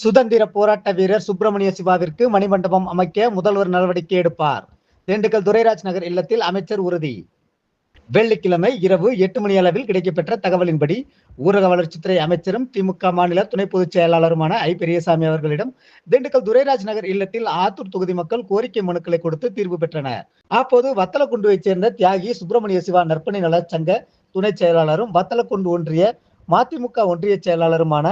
சுதந்திர போராட்ட வீரர் சுப்பிரமணிய சிவாவிற்கு மணிமண்டபம் அமைக்க முதல்வர் நடவடிக்கை எடுப்பார். திண்டுக்கல் துரைராஜ் நகர் இல்லத்தில் அமைச்சர் உறுதி. வெள்ளிக்கிழமை இரவு எட்டு மணி அளவில் கிடைக்கப்பெற்ற தகவலின்படி ஊரக வளர்ச்சித்துறை அமைச்சரும் திமுக மாநில துணை பொதுச் செயலாளருமான ஐ. பெரியசாமி அவர்களிடம் திண்டுக்கல் துரைராஜ் நகர் இல்லத்தில் ஆத்தூர் தொகுதி மக்கள் கோரிக்கை மனுக்களை கொடுத்து தீர்வு பெற்றனர். அப்போது வத்தலக்குண்டுவைச் சேர்ந்த தியாகி சுப்பிரமணிய சிவா நற்பணி நலச்சங்க துணைச் துணை செயலாளரும் வத்தலக்குண்டு ஒன்றிய மதிமுக ஒன்றிய செயலாளருமான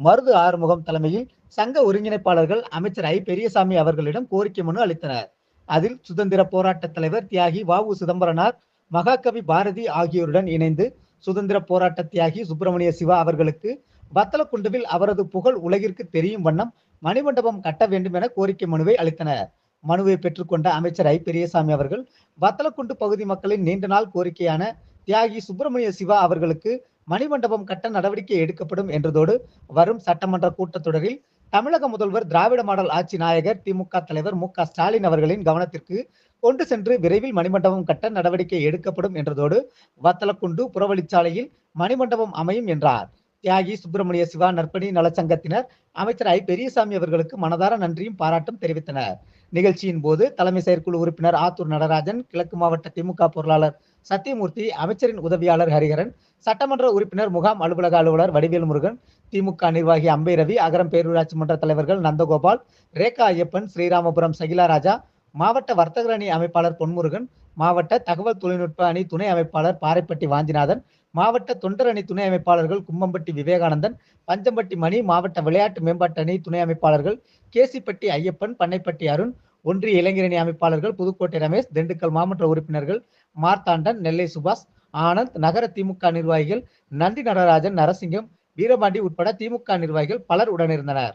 மருது ஆறுமுகம் தலைமையில் சங்க ஒருங்கிணைப்பாளர்கள் அமைச்சர் ஐ. பெரியசாமி அவர்களிடம் கோரிக்கை மனு அளித்தனர். அதில் சுதந்திர போராட்ட தலைவர் தியாகி வ. உ. சிதம்பரனார் மகாகவி பாரதி ஆகியோருடன் இணைந்து சுதந்திர போராட்ட தியாகி சுப்பிரமணிய சிவா அவர்களுக்கு வத்தலக்குண்டுவில் அவரது புகழ் உலகிற்கு தெரியும் வண்ணம் மணிமண்டபம் கட்ட வேண்டும் என கோரிக்கை மனுவை அளித்தனர். மனுவை பெற்றுக்கொண்ட அமைச்சர் ஐ. பெரியசாமி அவர்கள் வத்தலக்குண்டு பகுதி மக்களின் நீண்ட நாள் கோரிக்கையான தியாகி சுப்பிரமணிய சிவா அவர்களுக்கு மணிமண்டபம் கட்ட நடவடிக்கை எடுக்கப்படும் என்றதோடு வரும் சட்டமன்ற கூட்டத்தொடரில் தமிழக முதல்வர் திராவிட மாடல் ஆட்சி நாயகர் திமுக தலைவர் மு ஸ்டாலின் அவர்களின் கவனத்திற்கு கொண்டு சென்று விரைவில் மணிமண்டபம் கட்ட நடவடிக்கை எடுக்கப்படும் என்றதோடு வத்தலக்குண்டு புறவழிச்சாலையில் மணிமண்டபம் அமையும் என்றார். தியாகி சுப்பிரமணிய சிவா நற்பணி நலச்சங்கத்தினர் அமைச்சர் ஐ. பெரியசாமி அவர்களுக்கு மனதார நன்றியும் பாராட்டும் தெரிவித்தனர். நிகழ்ச்சியின் போது தலைமை செயற்குழு உறுப்பினர் ஆத்தூர் நடராஜன் கிழக்கு மாவட்ட திமுக பொருளாளர் சத்தியமூர்த்தி அமைச்சரின் உதவியாளர் ஹரிஹரன் சட்டமன்ற உறுப்பினர் முகாம் அலுவலக அலுவலர் வடிவேல் முருகன் திமுக நிர்வாகி அம்பை ரவி அகரம் பேரூராட்சி மன்ற தலைவர்கள் நந்தகோபால் ரேகா ஐயப்பன் ஸ்ரீராமபுரம் சகிலா ராஜா மாவட்ட வர்த்தகர் அணி அமைப்பாளர் பொன்முருகன் மாவட்ட தகவல் தொழில்நுட்ப அணி துணை அமைப்பாளர் பாறைப்பட்டி வாஞ்சிநாதன் மாவட்ட தொண்டர் அணி துணை அமைப்பாளர்கள் கும்மம்பட்டி விவேகானந்தன் பஞ்சம்பட்டி மணி மாவட்ட விளையாட்டு மேம்பாட்டு அணி துணை அமைப்பாளர்கள் கேசிப்பட்டி ஐயப்பன் பண்ணைப்பட்டி அருண் ஒன்றிய இளைஞரணி அமைப்பாளர்கள் புதுக்கோட்டை ரமேஷ் திண்டுக்கல் மாவட்ட உறுப்பினர்கள் மார்த்தாண்டன் நெல்லை சுபாஷ் ஆனந்த் நகர திமுக நிர்வாகிகள் நந்தி நடராஜன் நரசிங்கம் வீரபாண்டி உட்பட திமுக நிர்வாகிகள் பலர் உடனிருந்தனர்.